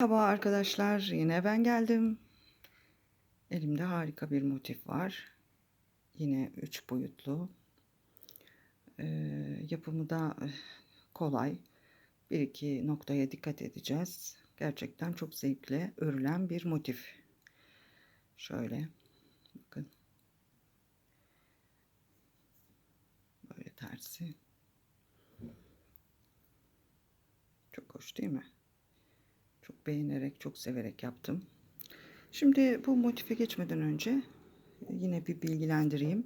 Merhaba arkadaşlar, yine ben geldim. Elimde harika bir motif var. Yine üç boyutlu. Ee, yapımı da eh, kolay. Bir iki noktaya dikkat edeceğiz. Gerçekten çok zevkle örülen bir motif. Şöyle, bakın. Böyle tersi. Çok hoş değil mi? Çok beğenerek, çok severek yaptım. Şimdi bu motife geçmeden önce yine bir bilgilendireyim.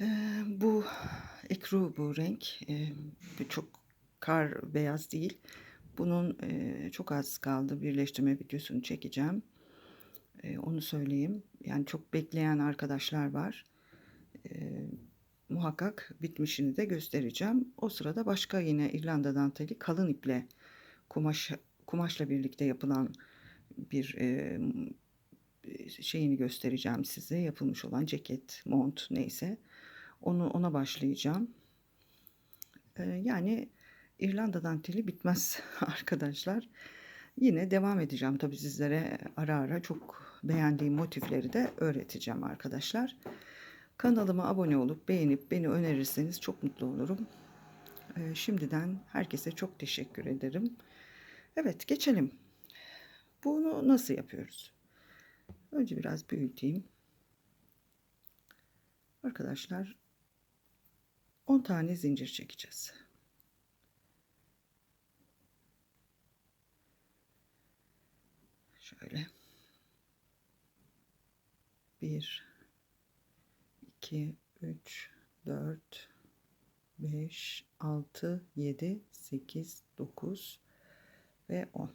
Ee, bu ekru bu renk. Ee, çok kar beyaz değil. Bunun e, çok az kaldı. Birleştirme videosunu çekeceğim. E, onu söyleyeyim. Yani çok bekleyen arkadaşlar var. E, muhakkak bitmişini de göstereceğim. O sırada başka yine İrlanda danteli kalın iple kumaş kumaşla birlikte yapılan bir e, şeyini göstereceğim size. Yapılmış olan ceket, mont neyse. Onu ona başlayacağım. E, yani İrlanda danteli bitmez arkadaşlar. Yine devam edeceğim tabi sizlere ara ara çok beğendiğim motifleri de öğreteceğim arkadaşlar. Kanalıma abone olup beğenip beni önerirseniz çok mutlu olurum. E, şimdiden herkese çok teşekkür ederim. Evet geçelim. Bunu nasıl yapıyoruz? Önce biraz büyüteyim. Arkadaşlar 10 tane zincir çekeceğiz. Şöyle. 1 2 3 4 5 6 7 8 9 ve 10.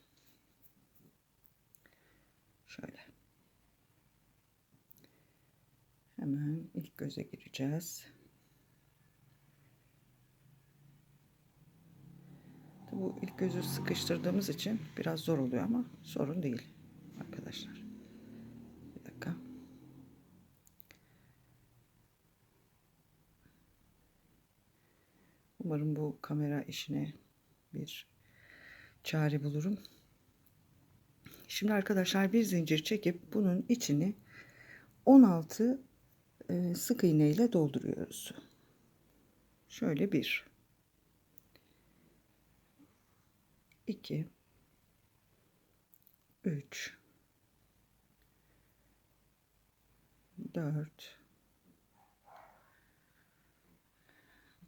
Şöyle. Hemen ilk göze gireceğiz. Bu ilk gözü sıkıştırdığımız için biraz zor oluyor ama sorun değil arkadaşlar. Bir dakika. Umarım bu kamera işine bir çare bulurum. Şimdi arkadaşlar bir zincir çekip bunun içini 16 e, sık iğne ile dolduruyoruz. Şöyle bir. 2 3 4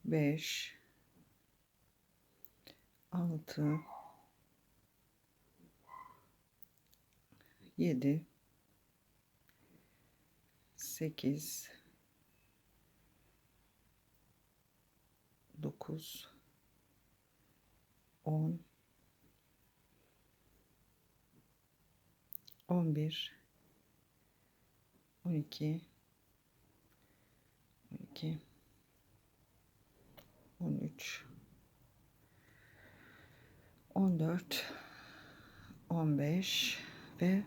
5 6 7 8 9 10 11 12 12 13 14 15 ve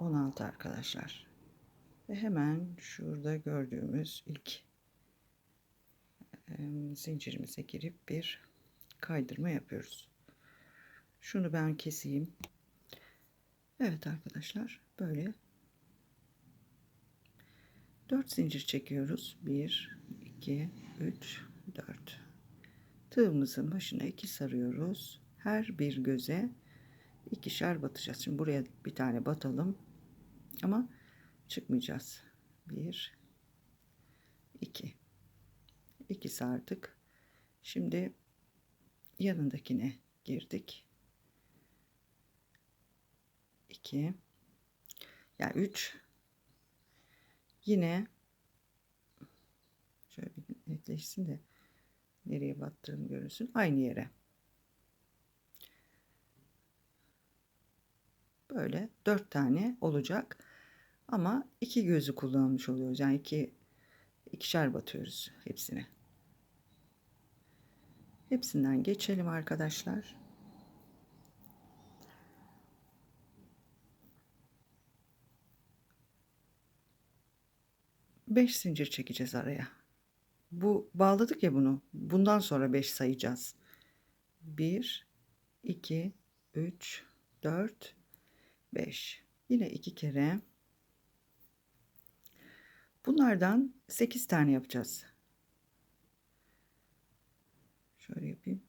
16 arkadaşlar. Ve hemen şurada gördüğümüz ilk zincirimize girip bir kaydırma yapıyoruz. Şunu ben keseyim. Evet arkadaşlar böyle 4 zincir çekiyoruz. 1 2 3 4 tığımızın başına 2 sarıyoruz. Her bir göze ikişer batacağız. Şimdi buraya bir tane batalım. Ama çıkmayacağız. 1 2 2 sardık. Şimdi yanındakine girdik. 2 yani 3 yine şöyle bir netleşsin de nereye battığım görünsün aynı yere böyle dört tane olacak ama iki gözü kullanmış oluyoruz. Yani iki ikişer batıyoruz hepsine. Hepsinden geçelim arkadaşlar. Beş zincir çekeceğiz araya. Bu bağladık ya bunu. Bundan sonra beş sayacağız. 1 2 3, 4, 5. Yine iki kere. Bunlardan 8 tane yapacağız. Şöyle yapayım.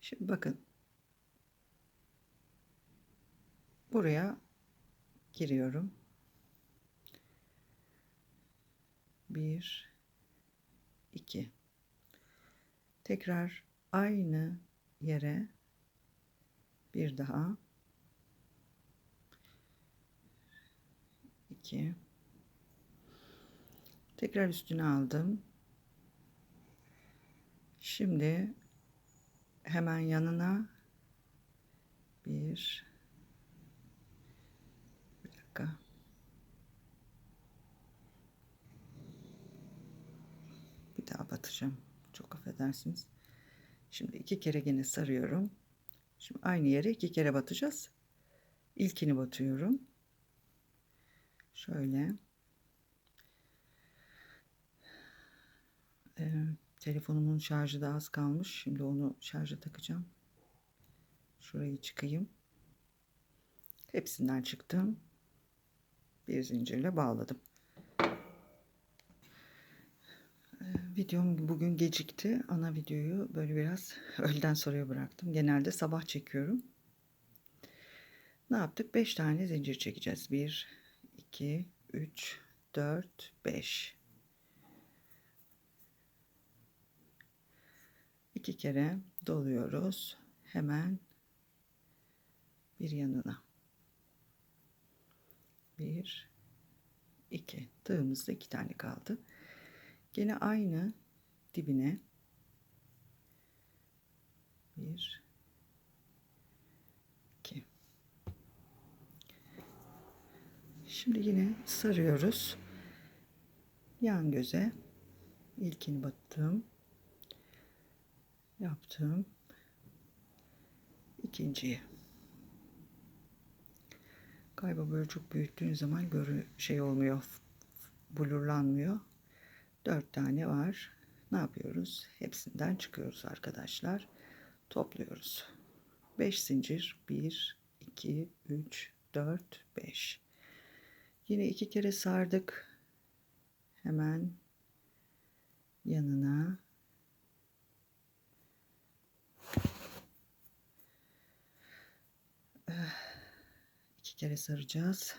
Şimdi bakın. Buraya giriyorum. Bir, iki. Tekrar aynı yere bir daha iki. Tekrar üstüne aldım. Şimdi hemen yanına bir bir dakika bir daha batacağım çok affedersiniz şimdi iki kere yine sarıyorum şimdi aynı yere iki kere batacağız ilkini batıyorum şöyle ee, Telefonumun şarjı da az kalmış. Şimdi onu şarja takacağım. Şurayı çıkayım. Hepsinden çıktım. Bir zincirle bağladım. Videom bugün gecikti. Ana videoyu böyle biraz öğleden sonraya bıraktım. Genelde sabah çekiyorum. Ne yaptık? 5 tane zincir çekeceğiz. 1, 2, 3, 4, 5. iki kere doluyoruz. Hemen bir yanına. Bir, iki. Tığımızda iki tane kaldı. Gene aynı dibine bir, iki. Şimdi yine sarıyoruz. Yan göze ilkini battım yaptım. İkinciyi. Galiba böyle çok büyüttüğün zaman görü şey olmuyor. Blurlanmıyor. Dört tane var. Ne yapıyoruz? Hepsinden çıkıyoruz arkadaşlar. Topluyoruz. Beş zincir. Bir, iki, üç, dört, beş. Yine iki kere sardık. Hemen yanına iki kere saracağız.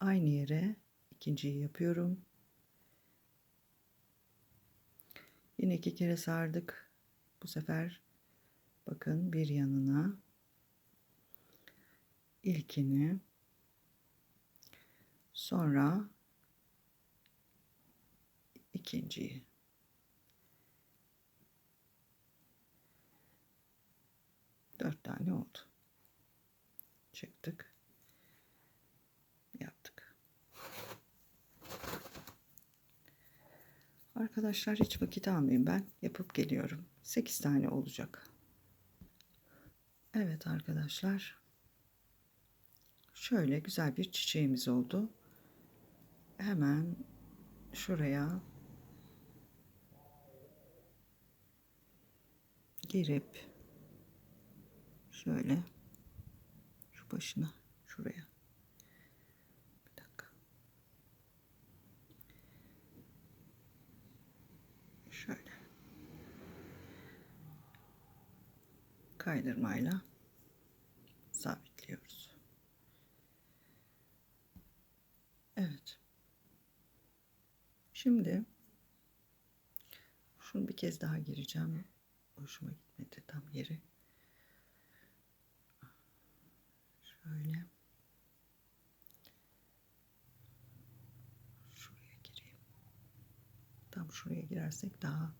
Aynı yere ikinciyi yapıyorum. Yine iki kere sardık. Bu sefer bakın bir yanına. İlkini. Sonra ikinciyi. Dört tane oldu. Çıktık yaptık arkadaşlar hiç vakit almayayım ben. Yapıp geliyorum. 8 tane olacak. Evet arkadaşlar. Şöyle güzel bir çiçeğimiz oldu. Hemen şuraya girip şöyle başına şuraya. Bir dakika. Şöyle. Kaydırmayla sabitliyoruz. Evet. Şimdi şunu bir kez daha gireceğim. Hoşuma gitmedi tam yeri. Şöyle. Şuraya gireyim. Tam şuraya girersek daha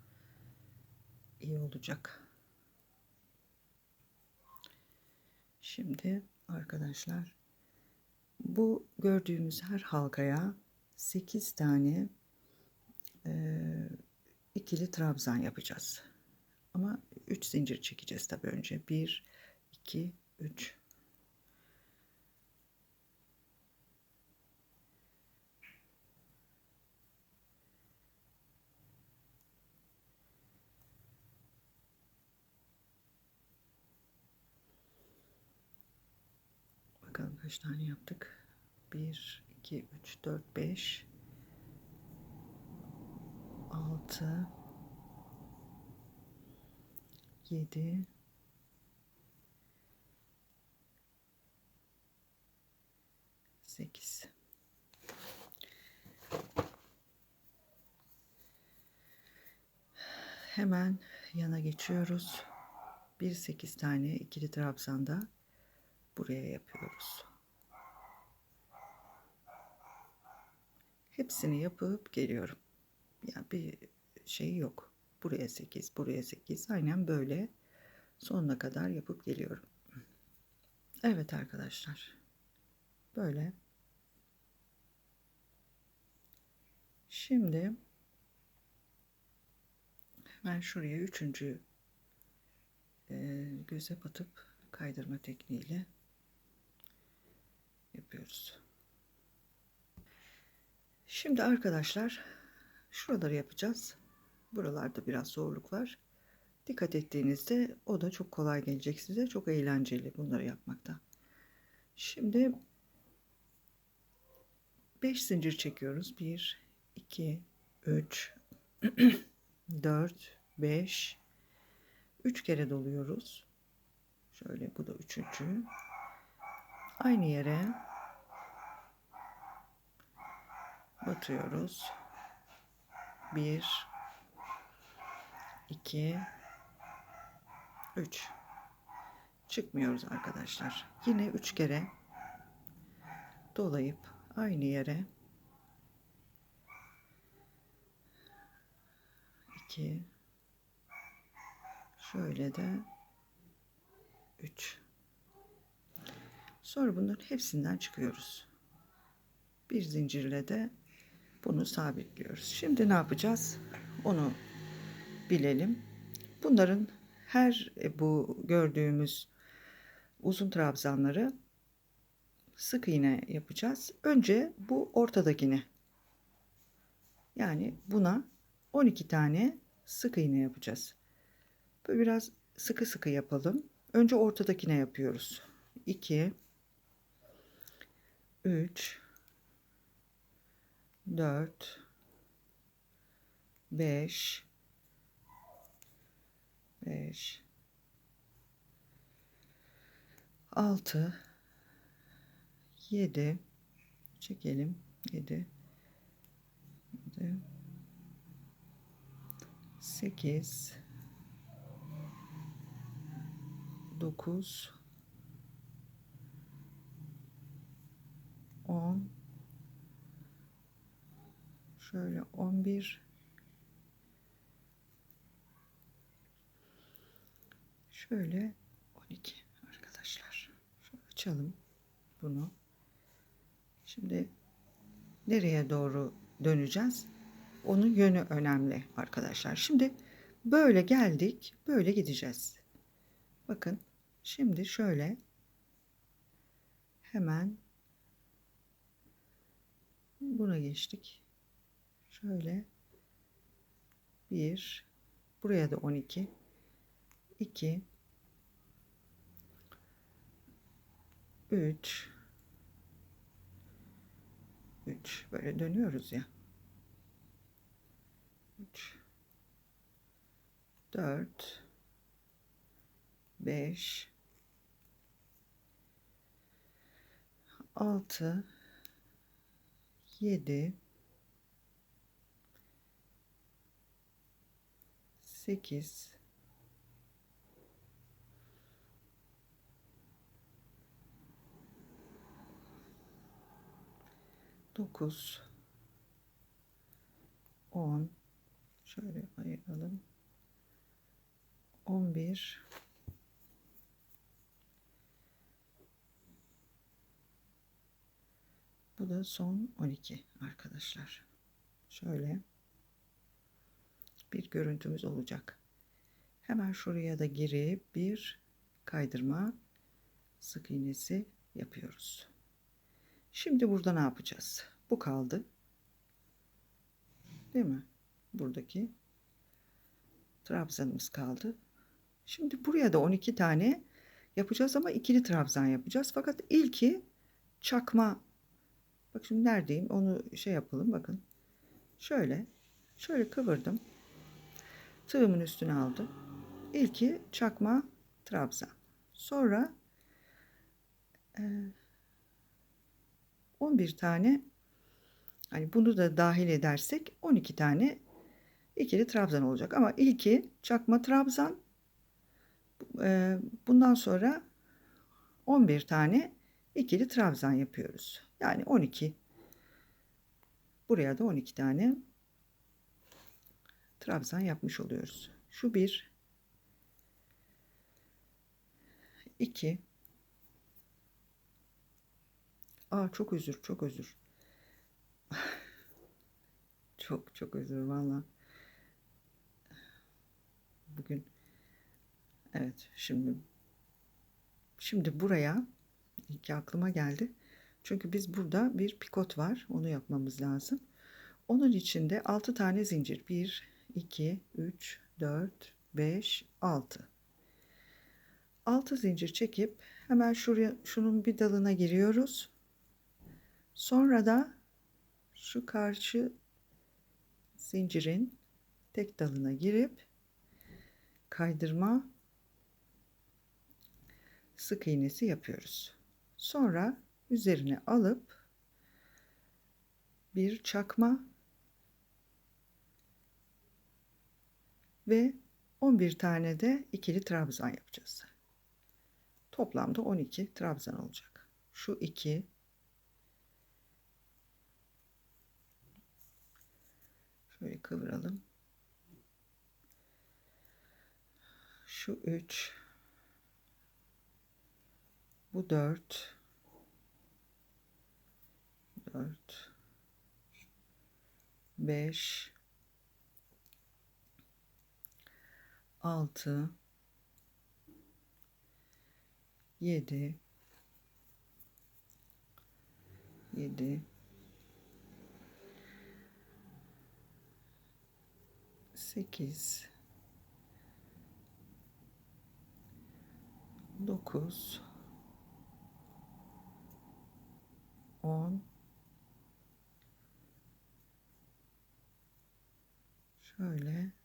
iyi olacak. Şimdi arkadaşlar bu gördüğümüz her halkaya 8 tane e, ikili trabzan yapacağız. Ama 3 zincir çekeceğiz tabi önce. 1 2 3 Kaç tane yaptık? 1, 2, 3, 4, 5, 6, 7, 8. Hemen yana geçiyoruz. Bir sekiz tane ikili trabzanda buraya yapıyoruz. Hepsini yapıp geliyorum. Ya bir şey yok. Buraya 8, buraya 8. Aynen böyle sonuna kadar yapıp geliyorum. Evet arkadaşlar. Böyle. Şimdi ben şuraya üçüncü e, göze batıp kaydırma tekniğiyle yapıyoruz. Şimdi arkadaşlar şuraları yapacağız. Buralarda biraz zorluk var. Dikkat ettiğinizde o da çok kolay gelecek size. Çok eğlenceli bunları yapmakta. Şimdi 5 zincir çekiyoruz. 1 2 3 4 5 3 kere doluyoruz. Şöyle bu da üçüncü. Aynı yere batıyoruz. 1 2 3 çıkmıyoruz arkadaşlar. Yine 3 kere dolayıp aynı yere 2 şöyle de 3 sonra bunların hepsinden çıkıyoruz bir zincirle de bunu sabitliyoruz şimdi ne yapacağız onu bilelim bunların her e, bu gördüğümüz uzun trabzanları sık iğne yapacağız önce bu ortadakini yani buna 12 tane sık iğne yapacağız. Böyle biraz sıkı sıkı yapalım. Önce ortadakine yapıyoruz. 2 3 4 5 5 6 7 çekelim. 7 7 8 9 10 şöyle 11 şöyle 12 arkadaşlar şöyle açalım bunu şimdi nereye doğru döneceğiz onun yönü önemli arkadaşlar. Şimdi böyle geldik. Böyle gideceğiz. Bakın şimdi şöyle hemen buna geçtik. Şöyle. Bir. Buraya da 12 2 3 3 böyle dönüyoruz ya. 3 4 5 6 7 8 9 10 Şöyle ayıralım. 11 Bu da son 12 arkadaşlar. Şöyle bir görüntümüz olacak. Hemen şuraya da girip bir kaydırma sık iğnesi yapıyoruz. Şimdi burada ne yapacağız? Bu kaldı. Değil mi? buradaki trabzanımız kaldı. Şimdi buraya da 12 tane yapacağız ama ikili trabzan yapacağız. Fakat ilki çakma bak şimdi neredeyim onu şey yapalım bakın. Şöyle şöyle kıvırdım. Tığımın üstüne aldım. İlki çakma trabzan. Sonra e, 11 tane hani bunu da dahil edersek 12 tane ikili trabzan olacak. Ama ilki çakma trabzan. E, bundan sonra 11 tane ikili trabzan yapıyoruz. Yani 12. Buraya da 12 tane trabzan yapmış oluyoruz. Şu bir, iki. Aa çok özür, çok özür. çok çok özür valla. Bugün evet şimdi şimdi buraya iki aklıma geldi. Çünkü biz burada bir pikot var. Onu yapmamız lazım. Onun içinde 6 tane zincir. 1, 2, 3, 4, 5, 6. 6 zincir çekip hemen şuraya şunun bir dalına giriyoruz. Sonra da şu karşı zincirin tek dalına girip kaydırma sık iğnesi yapıyoruz. Sonra üzerine alıp bir çakma ve 11 tane de ikili trabzan yapacağız. Toplamda 12 trabzan olacak. Şu 2 şöyle kıvıralım. Şu 3 bu 4 4 5 6 7 7 8 9 10 şöyle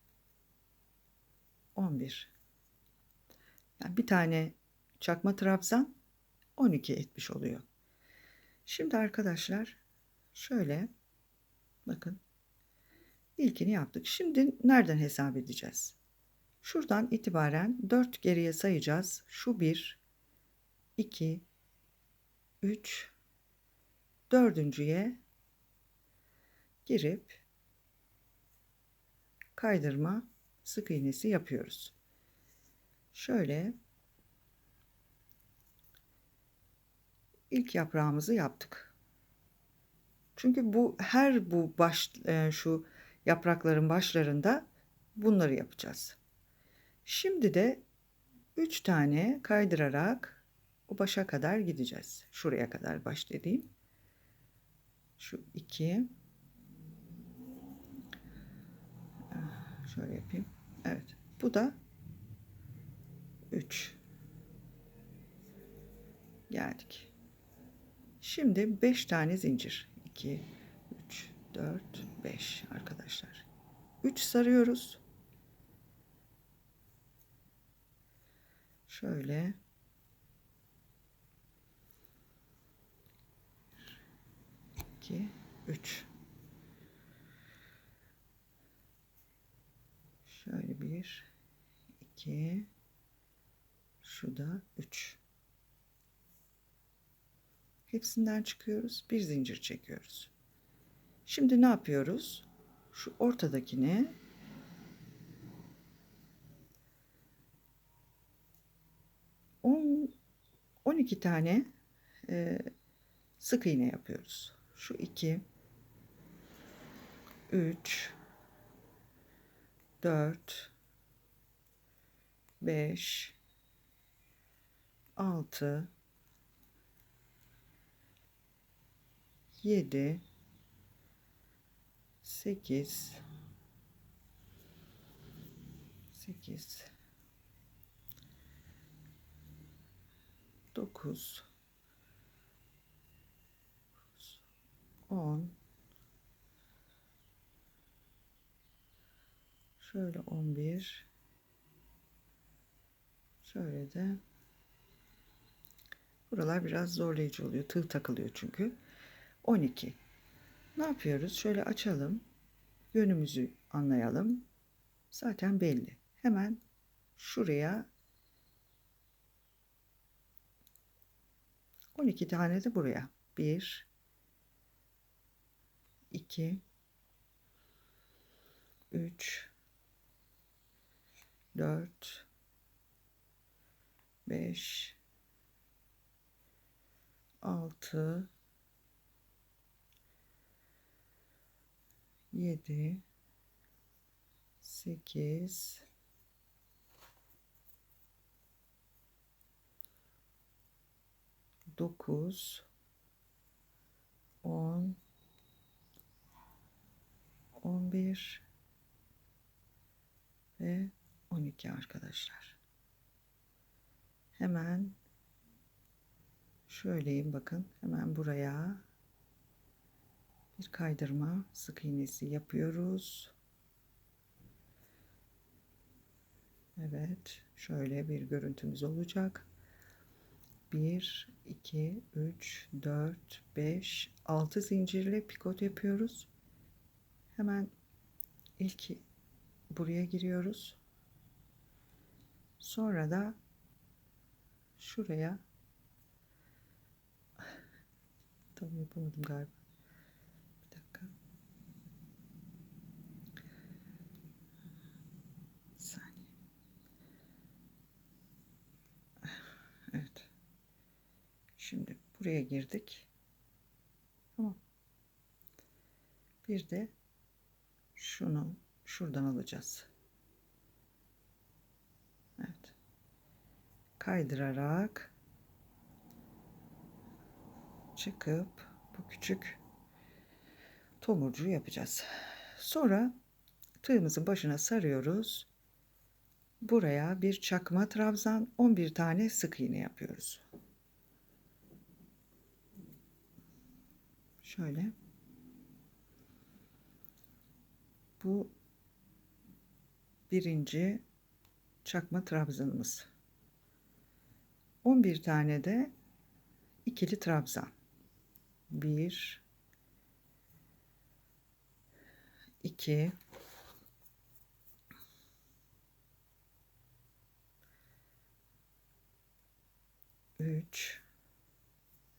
11 yani bir tane çakma trabzan 12 etmiş oluyor. Şimdi arkadaşlar şöyle bakın ilkini yaptık. Şimdi nereden hesap edeceğiz? Şuradan itibaren 4 geriye sayacağız. Şu 1 2 3 dördüncüye girip kaydırma sık iğnesi yapıyoruz. Şöyle ilk yaprağımızı yaptık. Çünkü bu her bu baş e, şu yaprakların başlarında bunları yapacağız. Şimdi de 3 tane kaydırarak o başa kadar gideceğiz. Şuraya kadar baş dediğim. Şu 2 Şöyle yapayım. Evet. Bu da 3. Geldik. Şimdi 5 tane zincir. 2, 3, 4, 5 arkadaşlar. 3 sarıyoruz. Şöyle. iki, üç. Şöyle bir, iki, şu da üç. Hepsinden çıkıyoruz. Bir zincir çekiyoruz. Şimdi ne yapıyoruz? Şu ortadakine on, on iki tane e, sık iğne yapıyoruz. Şu iki, üç, 4 5 6 7 8 8 9 10 şöyle 11 şöyle de buralar biraz zorlayıcı oluyor. Tığ takılıyor çünkü. 12 ne yapıyoruz? Şöyle açalım. Yönümüzü anlayalım. Zaten belli. Hemen şuraya 12 tane de buraya. 1 2 3 4 5 6 7 8 9 10 11 ve 12 arkadaşlar. Hemen şöyleyim bakın. Hemen buraya bir kaydırma sık iğnesi yapıyoruz. Evet, şöyle bir görüntümüz olacak. 1 2 3 4 5 6 zincirle pikot yapıyoruz. Hemen ilk buraya giriyoruz. Sonra da şuraya tam yapamadım galiba. Bir dakika. Bir saniye. Evet. Şimdi buraya girdik. Tamam. Bir de şunu şuradan alacağız. Evet. Kaydırarak çıkıp bu küçük tomurcuğu yapacağız. Sonra tığımızın başına sarıyoruz. Buraya bir çakma trabzan 11 tane sık iğne yapıyoruz. Şöyle. Bu birinci çakma trabzanımız. 11 tane de ikili trabzan. 1 2 3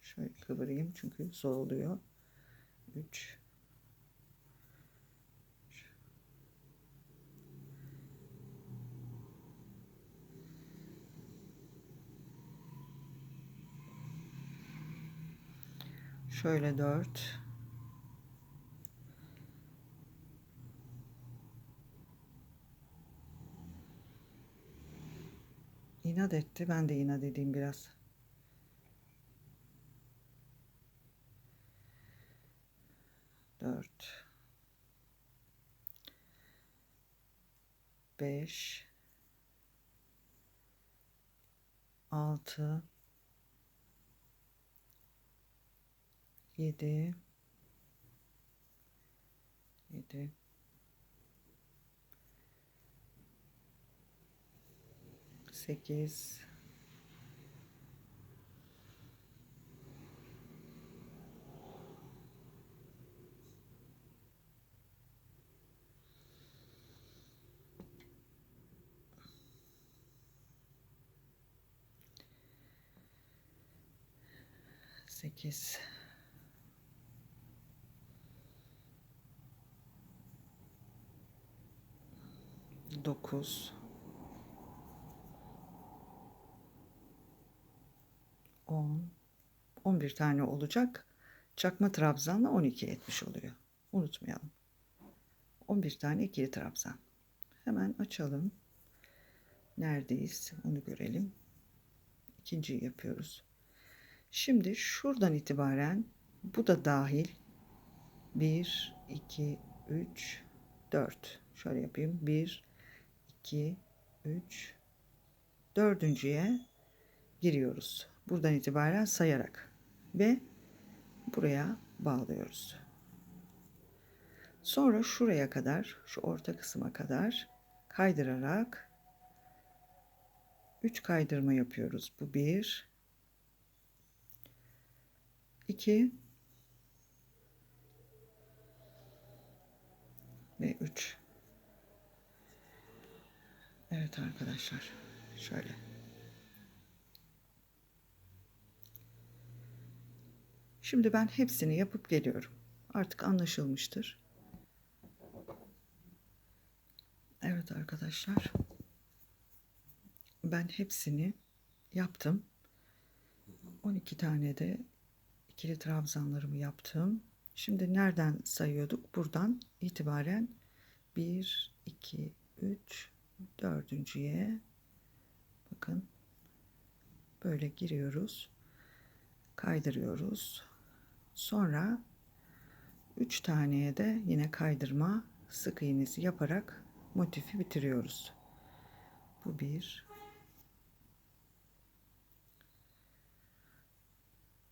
şöyle kıvırayım çünkü zor oluyor. 3 Şöyle 4 İnat etti. Ben de inat edeyim biraz. Dört. Beş. Altı. Yedi. Yedi. Sekiz. Sekiz. Dokuz. On. On bir tane olacak. Çakma trabzanla on iki etmiş oluyor. Unutmayalım. On bir tane ikili trabzan. Hemen açalım. Neredeyiz onu görelim. İkinciyi yapıyoruz. Şimdi şuradan itibaren bu da dahil 1 2 3 4 şöyle yapayım 1 2 3 dördüncüye giriyoruz. Buradan itibaren sayarak ve buraya bağlıyoruz. Sonra şuraya kadar, şu orta kısma kadar kaydırarak 3 kaydırma yapıyoruz. Bu 1 2 ve 3. Evet arkadaşlar. Şöyle. Şimdi ben hepsini yapıp geliyorum. Artık anlaşılmıştır. Evet arkadaşlar. Ben hepsini yaptım. 12 tane de ikili trabzanlarımı yaptım. Şimdi nereden sayıyorduk? Buradan itibaren 1, 2, 3, dördüncüye bakın böyle giriyoruz. Kaydırıyoruz. Sonra 3 taneye de yine kaydırma sık iğnesi yaparak motifi bitiriyoruz. Bu bir.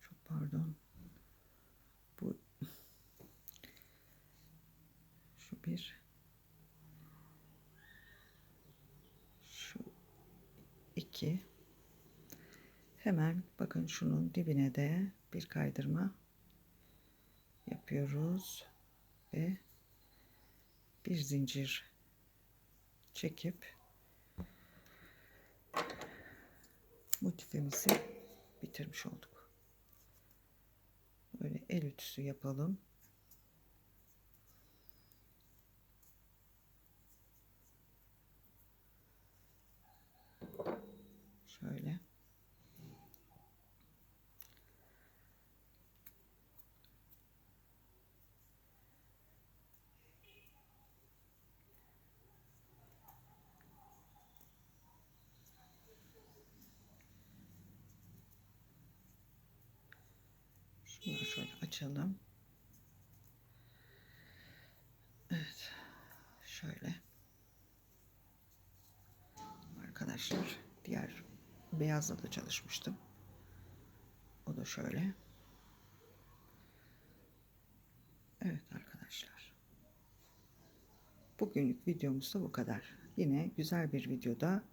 Çok pardon. Bu şu bir. 2 hemen bakın şunun dibine de bir kaydırma yapıyoruz ve bir zincir çekip motifimizi bitirmiş olduk. Böyle el ütüsü yapalım. Şöyle. Şunları şöyle açalım. Evet. Şöyle. Arkadaşlar diğer beyazla da çalışmıştım. O da şöyle. Evet arkadaşlar. Bugünlük videomuz da bu kadar. Yine güzel bir videoda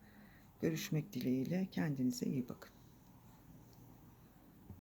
görüşmek dileğiyle kendinize iyi bakın.